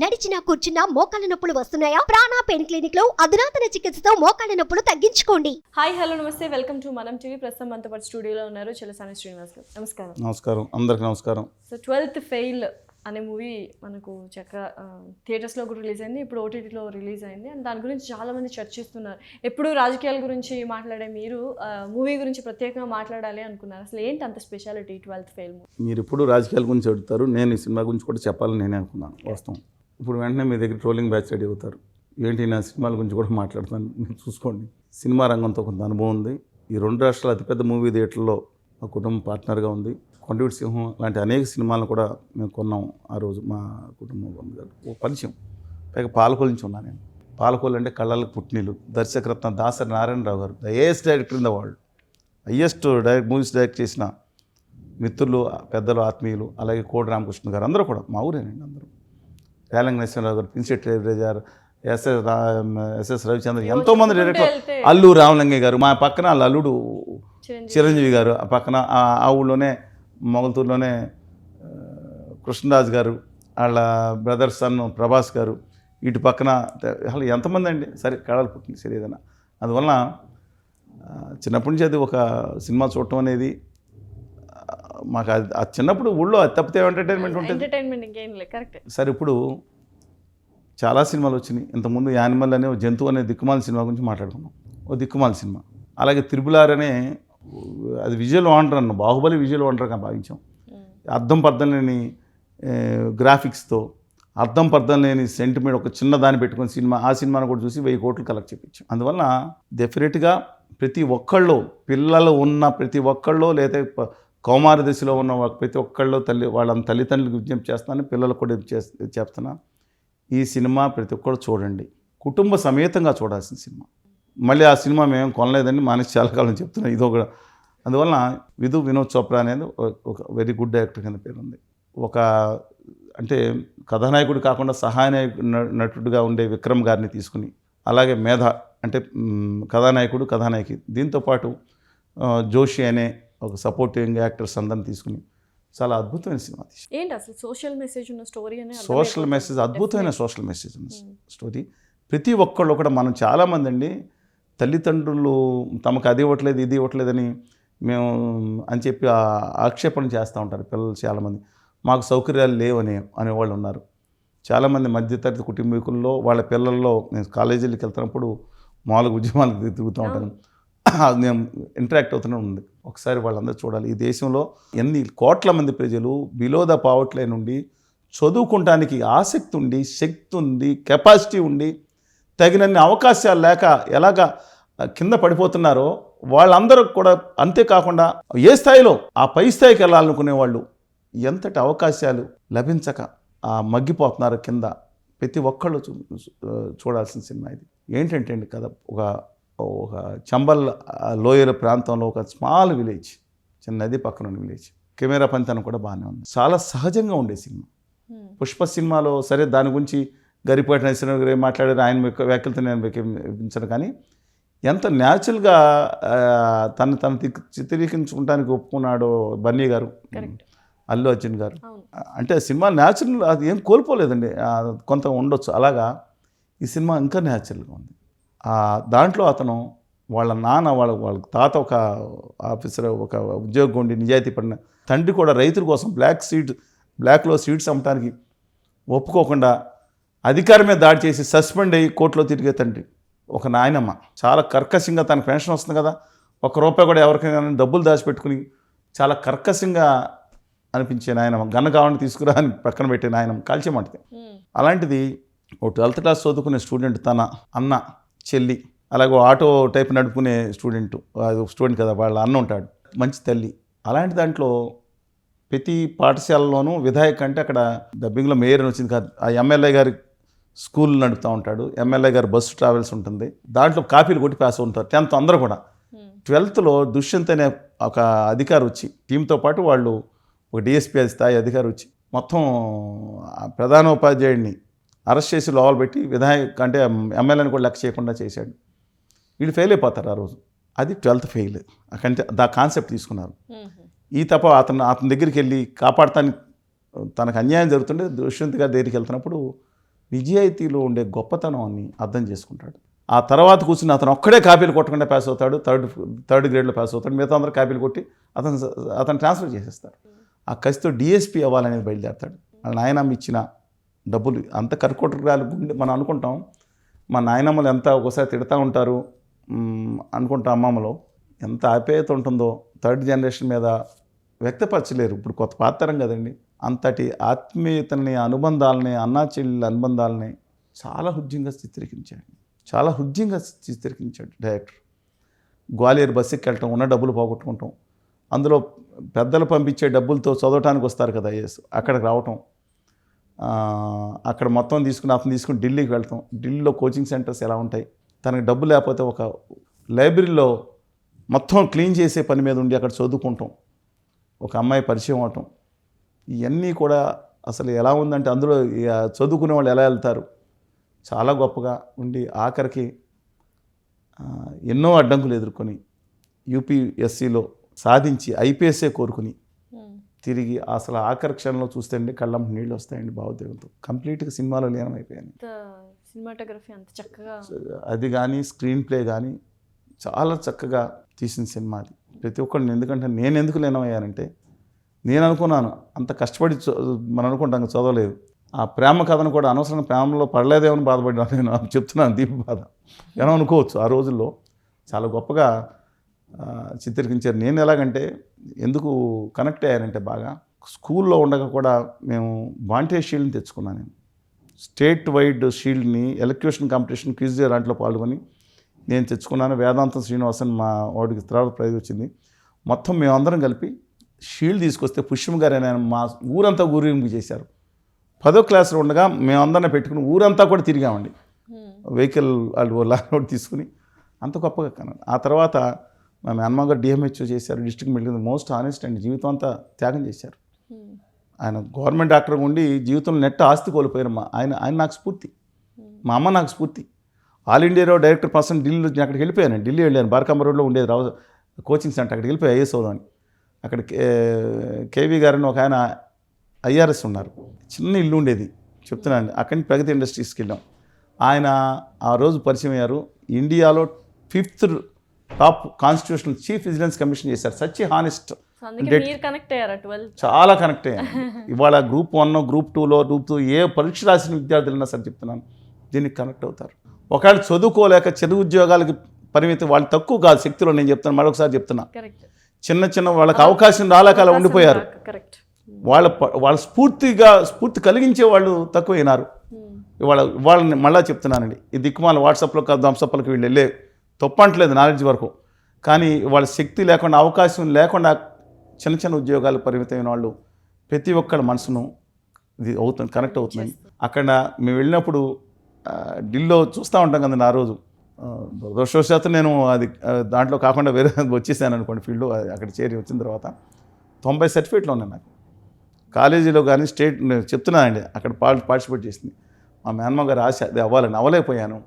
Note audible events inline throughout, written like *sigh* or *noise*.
నడిచినా కూర్చున్నా మోకాళ్ళ నొప్పులు వస్తున్నాయా? ప్రాణా పెయిన్ క్లినిక్లో అధునాతన చికిత్సతో మోకాళ్ళ నొప్పులు తగ్గించుకోండి. హాయ్ హలో నమస్తే. Welcome to Manam TV. ప్రస్తుతం మనతో పాటు స్టూడియోలో ఉన్నారు చలసాని శ్రీనివాస్ గారు. నమస్కారం. నమస్కారం. అందరికి నమస్కారం. సో ట్వెల్త్ ఫెయిల్ అనే మూవీ మనకు చక్క థియేటర్స్లో కూడా రిలీజ్ అయింది. ఇప్పుడు ఓటీటీలో రిలీజ్ అయింది. అండ్ దాని గురించి చాలా మంది చర్చిస్తున్నారు ఎప్పుడు రాజకీయాల గురించి మాట్లాడే మీరు మూవీ గురించి ప్రత్యేకంగా మాట్లాడాలి అనుకున్నారు. అసలు ఏంటి అంత స్పెషాలిటీ ట్వెల్త్ ఫెయిల్ మూవీ? మీరు ఇప్పుడు రాజకీయాల గురించి అడుగుతారు. నేను ఈ సినిమా గురించి కూడా చెప్పాలని నేనే అనుకున్నాను వాస్తవం. ఇప్పుడు వెంటనే మీ దగ్గర ట్రోలింగ్ బ్యాచ్ రెడీ అవుతారు. ఏంటి నా సినిమాల గురించి కూడా మాట్లాడతాను. మీరు చూసుకోండి. సినిమా రంగంతో కొంత అనుభవం ఉంది. ఈ రెండు రాష్ట్రాల అతిపెద్ద మూవీ థియేటర్లో మా కుటుంబం పార్ట్నర్గా ఉంది. కొండవీటి సింహం లాంటి అనేక సినిమాలను కూడా మేము కొన్నాం ఆ రోజు మా కుటుంబం గారు. ఓ పరిచయం. పైగా పాలకోలు నుంచి ఉన్నా నేను. పాలకోలు అంటే కళ్ళలకు పుట్టినీళ్ళు దర్శకరత్న Dasari Narayana Rao the ace director in the world. Highest direct movies direct చేసిన మిత్రులు పెద్దలు ఆత్మీయులు అలాగే కోడి రామకృష్ణ గారు అందరూ కూడా మా ఊరేనండి అందరూ. నరసింహరావు గారు పిన్సెట్ గారు ఎస్ఎస్ రా ఎస్ఎస్ రవిచంద్ర ఎంతోమంది డైరెక్టర్ అల్లు రామలింగయ్య గారు మా పక్కన వాళ్ళ అల్లుడు చిరంజీవి. గారు ఆ పక్కన ఆ ఊళ్ళోనే మొగల్తూరులోనే కృష్ణరాజు గారు వాళ్ళ బ్రదర్ సన్ ప్రభాస్ గారు ఇటు పక్కన అసలు ఎంతమంది అండి? సరే కళలు పుట్టింది సరే ఏదైనా. అందువలన చిన్నప్పటి నుంచి అది ఒక సినిమా చూడటం అనేది మాకు అది ఆ చిన్నప్పుడు ఊళ్ళో అది తప్పితే ఎంటర్టైన్మెంట్ ఉంటుంది? సరే ఇప్పుడు చాలా సినిమాలు వచ్చినాయి. ఇంతకుముందు యానిమల్ అనే జంతువు అనే దిక్కుమాల సినిమా గురించి మాట్లాడుకున్నాం. ఓ దిక్కుమాల సినిమా. అలాగే త్రిబులార్ అనే అది విజువల్ వాండర్ అన్న బాహుబలి విజువల్ వాండర్గా భావించాం. అర్థం పర్థం లేని గ్రాఫిక్స్తో అర్థం పర్థం లేని సెంటిమెంట్ ఒక చిన్న దాన్ని పెట్టుకుని సినిమా ఆ సినిమాను కూడా చూసి వెయ్యి కోట్లు కలెక్ట్ చేయించాం అందువల్ల డెఫినెట్గా ప్రతి ఒక్కళ్ళు పిల్లలు ఉన్న ప్రతి ఒక్కళ్ళు లేదా కౌమార దశలో ఉన్న ప్రతి ఒక్కళ్ళు తల్లి వాళ్ళ తల్లిదండ్రులకు విజ్ఞప్తి చేస్తాను పిల్లలకు కూడా చేస్- చెప్తున్నా ఈ సినిమా ప్రతి ఒక్కరు చూడండి. కుటుంబ సమేతంగా చూడాల్సిన సినిమా. మళ్ళీ ఆ సినిమా మేము కొనలేదని మానేసి చాలా కాలం చెప్తున్నాం. ఇది ఒక అందువలన విధు వినోద్ చోప్రా అనేది ఒక- వెరీ గుడ్ డైరెక్టర్ కింద పేరు ఉంది ఒక అంటే కథానాయకుడు కాకుండా సహాయ నాయకు- న- నటుడుగా ఉండే విక్రమ్ గారిని తీసుకుని అలాగే మేధ అంటే కథానాయకుడు కథానాయకి. దీంతోపాటు జోషి అనే ఒక సపోర్టింగ్ యాక్టర్స్ అందరిని తీసుకుని చాలా అద్భుతమైన సినిమా ఏంటి అసలు సోషల్ మెసేజ్ ఉన్న స్టోరీ సోషల్ మెసేజ్ అద్భుతమైన సోషల్ మెసేజ్ ఉన్న స్టోరీ ప్రతి ఒక్కళ్ళు కూడా మనం చాలామంది అండి తల్లిదండ్రులు తమకు అది ఇవ్వట్లేదు ఇది ఇవ్వట్లేదని మేము అని చెప్పి ఆ- ఆక్షేపణ చేస్తూ ఉంటారు పిల్లలు చాలామంది. మాకు సౌకర్యాలు లేవని అనేవాళ్ళు ఉన్నారు. చాలామంది మధ్యతరగతి కుటుంబీకుల్లో వాళ్ళ పిల్లల్లో నేను కాలేజీలకు వెళ్తున్నప్పుడు మామూలుగా ఉద్యమాలకు తిరుగుతూ ఉంటాను. *coughs* నేను ఇంటరాక్ట్ అవుతూనే ఉంది. ఒకసారి వాళ్ళందరూ చూడాలి. ఈ దేశంలో ఎన్ని కోట్ల మంది ప్రజలు బిలో ద పావర్టీ లైన్ నుండి చదువుకుంటానికి ఆసక్తి ఉండి శక్తి ఉంది కెపాసిటీ ఉండి తగినన్ని అవకాశాలు లేక ఎలాగ కింద పడిపోతున్నారో వాళ్ళందరూ కూడా అంతేకాకుండా ఏ స్థాయిలో ఆ పై స్థాయికి వెళ్ళాలనుకునే వాళ్ళు ఎంతటి అవకాశాలు లభించక ఆ మగ్గిపోతున్నారు కింద? ప్రతి ఒక్కళ్ళు చూ చూడాల్సిన సినిమా ఇది. ఏంటంటే అండి కథ ఒక ఒక చంబల్ లోయల ప్రాంతంలో ఒక స్మాల్ విలేజ్ చిన్న నది పక్కన ఉన్న విలేజ్. కెమెరా పనితనం కూడా బాగానే ఉంది. చాలా సహజంగా ఉండే సినిమా. పుష్ప సినిమాలో సరే దాని గురించి గరిపాటి నరసింహ గారు మాట్లాడారు ఆయన వ్యాఖ్యలతో నేను వ్యాఖ్యానించను కానీ ఎంత న్యాచురల్గా తను తను చిత్రీకరించుకుంటానికి ఒప్పుకున్నాడో బన్నీ గారు అల్లు అర్జున్ గారు. అంటే సినిమా న్యాచురల్ అది ఏం కోల్పోలేదండి. కొంత ఉండొచ్చు. అలాగా ఈ సినిమా ఇంకా న్యాచురల్గా ఉంది. దాంట్లో అతను వాళ్ళ నాన్న వాళ్ళ వాళ్ళ తాత ఒక ఆఫీసర్ ఒక ఉద్యోగం ఉండి నిజాయితీ పడిన తండ్రి కూడా రైతుల కోసం బ్లాక్ సీడ్ బ్లాక్లో సీడ్స్ అమ్మటానికి ఒప్పుకోకుండా అధికారం మీద దాడి చేసి సస్పెండ్ అయ్యి కోర్టులో తిరిగే తండ్రి. ఒక నాయనమ్మ. చాలా కర్కశంగా తనకు పెన్షన్ వస్తుంది కదా. ఒక రూపాయి కూడా ఎవరికైనా డబ్బులు దాచిపెట్టుకుని చాలా కర్కశంగా అనిపించే నాయనమ్మ. గన్న కావాలని తీసుకురా అని పక్కన పెట్టే నాయనమ్మ. కాల్చేమంటది అలాంటిది ఓ ట్వెల్త్ క్లాస్ చదువుకునే స్టూడెంట్ తన అన్న చెల్లి అలాగే ఆటో టైప్ నడుపుకునే స్టూడెంట్ అది స్టూడెంట్ కదా వాళ్ళ అన్న ఉంటాడు మంచి తల్లి. అలాంటి దాంట్లో ప్రతి పాఠశాలలోనూ విధాయక్ అంటే అక్కడ డబ్బింగ్లో మేయర్ వచ్చింది కాదు. ఆ ఎమ్మెల్యే గారి స్కూల్ నడుపుతూ ఉంటాడు. ఎమ్మెల్యే గారి బస్సు ట్రావెల్స్ ఉంటుంది. దాంట్లో కాపీలు కొట్టి పాస్ ఉంటారు టెన్త్ అందరూ కూడా. ట్వెల్త్లో దుష్యంత్ అనే ఒక అధికారి వచ్చి టీంతో పాటు వాళ్ళు ఒక డిఎస్పీ స్థాయి అధికారి వచ్చి మొత్తం ప్రధానోపాధ్యాయుడిని అరెస్ట్ చేసి లోపల పెట్టి విధాయక్ అంటే ఎమ్మెల్యేని కూడా లెక్క చేయకుండా చేశాడు. వీళ్ళు ఫెయిల్ అయిపోతారు ఆ రోజు. అది ట్వెల్త్ ఫెయిల్ అకంటే దా కాన్సెప్ట్ తీసుకున్నారు. ఈ తప్ప అతను అతని దగ్గరికి వెళ్ళి కాపాడటానికి తనకు అన్యాయం జరుగుతుంటే దుష్యంత్ గారి దగ్గరికి వెళ్తున్నప్పుడు నిజాయితీలో ఉండే గొప్పతనాన్ని అర్థం చేసుకుంటాడు. ఆ తర్వాత కూర్చుని అతను ఒక్కడే కాపీలు కొట్టకుండా పాస్ అవుతాడు థర్డ్ థర్డ్ గ్రేడ్లో పాస్ అవుతాడు మిగతా అందరూ కాపీలు కొట్టి అతను అతను ట్రాన్స్ఫర్ చేసేస్తారు. ఆ కసితో డిఎస్పీ అవ్వాలనేది బయలుదేరతాడు. వాళ్ళ నాయనమ్మ ఇచ్చిన డబ్బులు అంత కర్కోటకాలు గుండె మనం అనుకుంటాం మా నాయనమ్మలు ఎంత ఒకసారి తిడతా ఉంటారు అనుకుంటాం అమ్మమ్మలో ఎంత ఆప్యాయత ఉంటుందో థర్డ్ జనరేషన్ మీద వ్యక్తపరచలేరు. ఇప్పుడు కొత్త పాతరం కదండి. అంతటి ఆత్మీయతని అనుబంధాలని అన్నా చెల్లెల అనుబంధాలని చాలా హృద్యంగా చిత్రీకరించాడు. చాలా హృద్యంగా చిత్రీకరించాడు డైరెక్టర్. గ్వాలియర్ బస్సుకి వెళ్ళటం ఉన్న డబ్బులు పోగొట్టుకుంటాం. అందులో పెద్దలు పంపించే డబ్బులతో చదవటానికి వస్తారు కదా ఐఏఎస్ అక్కడికి రావటం. అక్కడ మొత్తం తీసుకుని అతను తీసుకుని ఢిల్లీకి వెళ్తాం. ఢిల్లీలో కోచింగ్ సెంటర్స్ ఎలా ఉంటాయి? తనకి డబ్బు లేకపోతే ఒక లైబ్రరీలో మొత్తం క్లీన్ చేసే పని మీద ఉండి అక్కడ చదువుకుంటాం. ఒక అమ్మాయి పరిచయం అవటం. ఇవన్నీ కూడా అసలు ఎలా ఉందంటే అందులో చదువుకునే వాళ్ళు ఎలా వెళ్తారు? చాలా గొప్పగా ఉండి ఆఖరికి ఎన్నో అడ్డంకులు ఎదుర్కొని యూపీఎస్సీలో సాధించి ఐపీఎస్ఏ కోరుకుని తిరిగి అసలు ఆఖరి క్షణంలో చూస్తే అండి కళ్ళం నీళ్ళు వస్తాయండి భావోద్వేగంతో. కంప్లీట్గా సినిమాలో లీనమైపోయాను. అంత సినిమాటోగ్రఫీ అంత చక్కగా అది కానీ స్క్రీన్ ప్లే కానీ చాలా చక్కగా తీసిన సినిమా అది. ప్రతి ఒక్కరిని ఎందుకంటే నేను ఎందుకు లీనమయ్యానంటే నేను అనుకున్నాను అంత కష్టపడి మనం అనుకుంటాం చదవలేదు. ఆ ప్రేమ కథను కూడా అనవసరంగా ప్రేమలో పడలేదేమని బాధపడ్డాను నేను *laughs* చెప్తున్నాను దీప బాధ. ఎలా అనుకోవచ్చు. ఆ రోజుల్లో చాలా గొప్పగా చిత్రీకరించారు. నేను ఎలాగంటే ఎందుకు కనెక్ట్ అయ్యానంటే బాగా స్కూల్లో ఉండగా కూడా మేము వాంటే షీల్డ్ని తెచ్చుకున్నాను నేను. స్టేట్ వైడ్ షీల్డ్ని ఎలక్యూషన్ కాంపిటీషన్ క్విజ్ దాంట్లో పాల్గొని నేను తెచ్చుకున్నాను. వేదాంతం శ్రీనివాసన్ మా వాడికి తర్వాత ప్రైజ్ వచ్చింది. మొత్తం మేమందరం కలిపి షీల్డ్ తీసుకొస్తే పుష్యం గారు అనే ఆయన మా ఊరంతా ఊరేగింపు చేశారు. పదో క్లాస్లో ఉండగా మేమందరం పెట్టుకుని ఊరంతా కూడా తిరిగామండి. వెహికల్ వాళ్ళు లాడ్ తీసుకుని అంత గొప్పగా కన్నాను ఆ తర్వాత మా మేనమ్మ గారు డిఎంహెచ్ఓ చేశారు district medical most honest and. జీవితం అంతా త్యాగం చేశారు. ఆయన గవర్నమెంట్ డాక్టర్గా ఉండి జీవితంలో నెట్ ఆస్తి కోల్పోయారు మా. ఆయన ఆయన నాకు స్ఫూర్తి. మా అమ్మ నాకు స్ఫూర్తి. ఆల్ ఇండియాలో డైరెక్టర్ పర్సన్ ఢిల్లీలో నేను అక్కడికి వెళ్ళిపోయాను. ఢిల్లీ వెళ్ళాను. బార్కాంబ రోడ్లో ఉండేది రావు కోచింగ్ సెంటర్ అక్కడికి వెళ్ళిపోయి ఐఎస్ అవుదామని అక్కడ కేవీ గారని ఒక ఆయన ఐఆర్ఎస్ ఉన్నారు. చిన్న ఇల్లు ఉండేది. చెప్తున్నాను. అక్కడి నుంచి ప్రగతి ఇండస్ట్రీస్కి వెళ్ళాం. ఆయన ఆ రోజు పరిచయం అయ్యారు. ఇండియాలో fifth top constitutional chief vigilance commission చేశారు. సచ్ హానెస్ట్ చాలా కనెక్ట్ అయ్యాను. *laughs* ఇవాళ గ్రూప్ వన్ గ్రూప్ టూలో గ్రూప్ టూ ఏ పరీక్ష రాసిన విద్యార్థులైనా సరే చెప్తున్నాను దీనికి కనెక్ట్ అవుతారు. ఒకవేళ చదువుకోలేక చదువు ఉద్యోగాలకి పరిమితి వాళ్ళు తక్కువ కాదు శక్తిలో నేను చెప్తాను మరొకసారి చెప్తున్నా. చిన్న చిన్న వాళ్ళకి అవకాశం రాలేక అలా ఉండిపోయారు. వాళ్ళ వాళ్ళ స్ఫూర్తిగా స్ఫూర్తి కలిగించే వాళ్ళు తక్కువైనారు. ఇవాళ వాళ్ళని మళ్ళా చెప్తున్నానండి. ఈ దిక్కుమాల వాట్సాప్లో దంసప్లకు వీళ్ళు వెళ్ళే తప్పంటలేదు నాలెడ్జ్ వరకు. కానీ వాళ్ళ శక్తి లేకుండా అవకాశం లేకుండా చిన్న చిన్న ఉద్యోగాలు పరిమితమైన వాళ్ళు ప్రతి ఒక్కళ్ళ మనసును ఇది అవుతుంది కనెక్ట్ అవుతుంది. అక్కడ మేము వెళ్ళినప్పుడు ఆ, ఢిల్లీలో చూస్తూ ఉంటాం కదండి ఆ రోజు. దురదృష్టవశాత్తు నేను అది దాంట్లో కాకుండా వేరే *laughs* వచ్చేసాను అనుకోండి ఫీల్డ్లో అక్కడ చేరి వచ్చిన తర్వాత. తొంభై సర్టిఫికేట్లు ఉన్నాయి నాకు. కాలేజీలో కానీ స్టేట్ నేను చెప్తున్నానండి అక్కడ పార్టి పార్టిసిపేట్ చేసింది. మా మేనమ్మ గారు ఆశ అది అవ్వాలని అవ్వలేకపోయాను.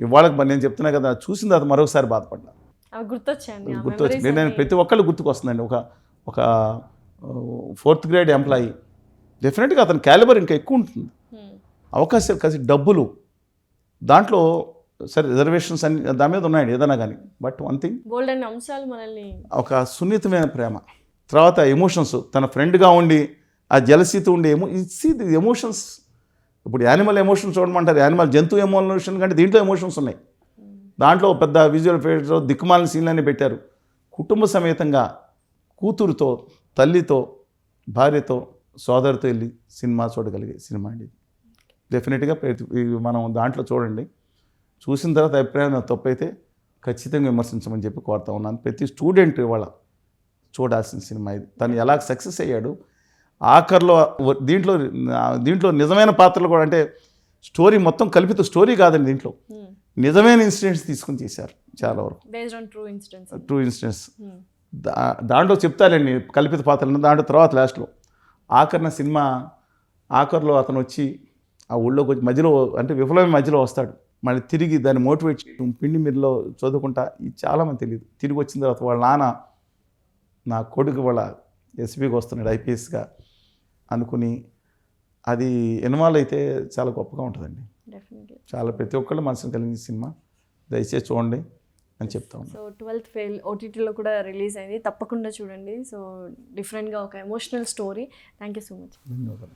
ఇవాళ మరి నేను చెప్తున్నా కదా చూసిన తర్వాత మరొకసారి బాధపడ్డా. అవి గుర్తొచ్చాయండి. ఆ గుర్తు వచ్చింది memories నేను. ప్రతి ఒక్కళ్ళు గుర్తుకు వస్తుందండి ఒక ఒక ఫోర్త్ గ్రేడ్ ఎంప్లాయీ డెఫినెట్గా అతని క్యాలిబర్ ఇంకా ఎక్కువ ఉంటుంది. అవకాశాలు కలిసి డబ్బులు. దాంట్లో సరే రిజర్వేషన్స్ అన్ని దాని మీద ఉన్నాయండి ఏదైనా కానీ. బట్ వన్ థింగ్ బోల్డ్ అనే అంశాలు మనల్ని ఒక సున్నితమైన ప్రేమ. తర్వాత ఎమోషన్స్ తన ఫ్రెండ్గా ఉండి ఆ జలసీతో ఉండే ఎమో ఇట్స్ ఎమోషన్స్ ఇప్పుడు యానిమల్ ఎమోషన్స్ చూడమంటారు. యానిమల్ జంతువు ఎమోషన్ కంటే దీంట్లో ఎమోషన్స్ ఉన్నాయి. దాంట్లో పెద్ద విజువల్ ఎఫెక్ట్స్లో దిక్కుమాలిన సీన్లన్నీ పెట్టారు. కుటుంబ సమేతంగా కూతురుతో తల్లితో భార్యతో సోదరితో వెళ్ళి సినిమా చూడగలిగే సినిమా అండి డెఫినెట్గా ప్రతి- మనం దాంట్లో చూడండి. చూసిన తర్వాత అభిప్రాయం తప్పైతే ఖచ్చితంగా విమర్శించమని చెప్పి కోరుతా ఉన్నాను. ప్రతి స్టూడెంట్ ఇవాళ చూడాల్సిన సినిమా ఇది. తను ఎలా సక్సెస్ అయ్యాడు ఆఖరిలో దీంట్లో దీంట్లో నిజమైన పాత్రలు కూడా అంటే స్టోరీ మొత్తం కల్పిత స్టోరీ కాదండి దీంట్లో. నిజమైన ఇన్సిడెంట్స్ తీసుకుని చేశారు చాలా వరకు. ట్రూ ఇన్సిడెంట్స్ ఇన్సిడెంట్స్ దా దాంట్లో చెప్తారండి కల్పిత పాత్రలు దాంట్లో తర్వాత లాస్ట్లో ఆఖరిన సినిమా ఆఖరిలో అతను వచ్చి ఆ ఊళ్ళోకి వచ్చి మధ్యలో అంటే విఫలమైన మధ్యలో వస్తాడు. మళ్ళీ తిరిగి దాన్ని మోటివేట్ చేయడం పిండి మీదలో చదువుకుంటా ఇది చాలామంది తెలియదు. తిరిగి వచ్చిన తర్వాత వాళ్ళ నాన్న నా కొడుకు వాళ్ళ ఎస్పీకి వస్తున్నాడు ఐపీఎస్గా అనుకుని అది ఇన్వాల్వ్ అయితే చాలా గొప్పగా ఉంటుందండి. చాలా ప్రతి ఒక్కళ్ళు మనసును కలిగించే సినిమా. దయచేసి చూడండి అని చెప్తా సో ట్వెల్త్ ఫెయిల్ ఓటీటీలో కూడా రిలీజ్ అయింది. తప్పకుండా చూడండి. సో డిఫరెంట్గా ఒక emotional story thank you so much ధన్యవాదాలు.